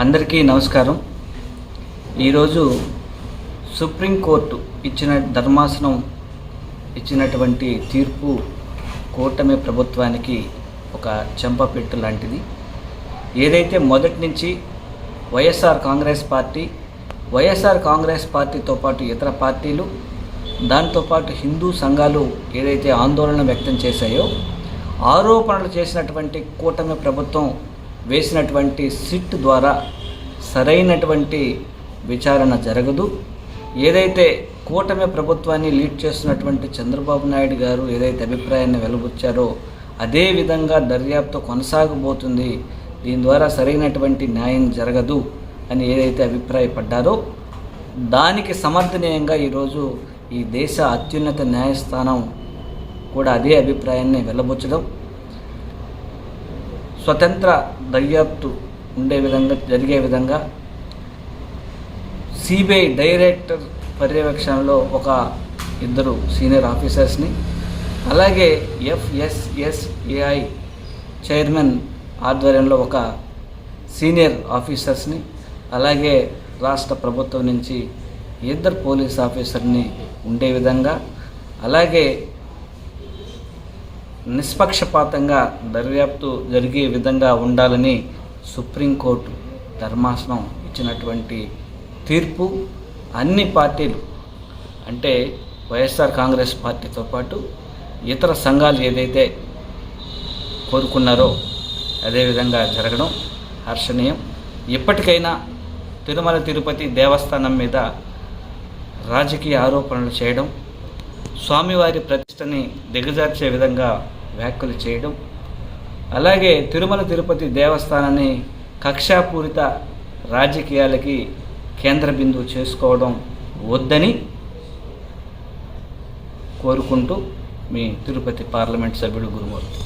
అందరికీ నమస్కారం. ఈరోజు సుప్రీంకోర్టు ఇచ్చిన ధర్మాసనం ఇచ్చినటువంటి తీర్పు కూటమి ప్రభుత్వానికి ఒక చెంపపెట్టు లాంటిది. ఏదైతే మొదటి నుంచి వైఎస్ఆర్ కాంగ్రెస్ పార్టీ వైఎస్ఆర్ కాంగ్రెస్ పార్టీతో పాటు ఇతర పార్టీలు దాంతోపాటు హిందూ సంఘాలు ఏదైతే ఆందోళన వ్యక్తం చేశాయో ఆరోపణలు చేసినటువంటి కూటమి ప్రభుత్వం వేసినటువంటి సిట్ ద్వారా సరైనటువంటి విచారణ జరగదు. ఏదైతే కూటమి ప్రభుత్వాన్ని లీడ్ చేస్తున్నటువంటి చంద్రబాబు నాయుడు గారు ఏదైతే అభిప్రాయాన్ని వెలుబుచ్చారో అదే విధంగా దర్యాప్తు కొనసాగబోతుంది. దీని ద్వారా సరైనటువంటి న్యాయం జరగదు అని ఏదైతే అభిప్రాయపడ్డారో దానికి సమర్థనీయంగా ఈరోజు ఈ దేశ అత్యున్నత న్యాయస్థానం కూడా అదే అభిప్రాయాన్ని వెళ్ళబుచ్చడం స్వతంత్ర దర్యాప్తు ఉండే విధంగా జరిగే విధంగా సిబిఐ డైరెక్టర్ పర్యవేక్షణలో ఒక ఇద్దరు సీనియర్ ఆఫీసర్స్ని అలాగే ఎఫ్ఎస్ఎస్ఏఐ చైర్మన్ ఆధ్వర్యంలో ఒక సీనియర్ ఆఫీసర్స్ని అలాగే రాష్ట్ర ప్రభుత్వం నుంచి ఇద్దరు పోలీస్ ఆఫీసర్ని ఉండే విధంగా అలాగే నిష్పక్షపాతంగా దర్యాప్తు జరిగే విధంగా ఉండాలని సుప్రీంకోర్టు ధర్మాసనం ఇచ్చినటువంటి తీర్పు అన్ని పార్టీలు అంటే వైఎస్ఆర్ కాంగ్రెస్ పార్టీతో పాటు ఇతర సంఘాలు ఏదైతే కోరుకున్నారో అదేవిధంగా జరగడం హర్షణీయం. ఇప్పటికైనా తిరుమల తిరుపతి దేవస్థానం మీద రాజకీయ ఆరోపణలు చేయడం స్వామివారి ప్రతిష్టని దిగజార్చే విధంగా వ్యాఖ్యలు చేయడం. అలాగే తిరుమల తిరుపతి దేవస్థానాన్ని కక్షాపూరిత రాజకీయాలకి కేంద్ర బిందువు చేసుకోవడం వద్దని కోరుకుంటూ మీ తిరుపతి పార్లమెంట్ సభ్యుడు గురుమూర్తి.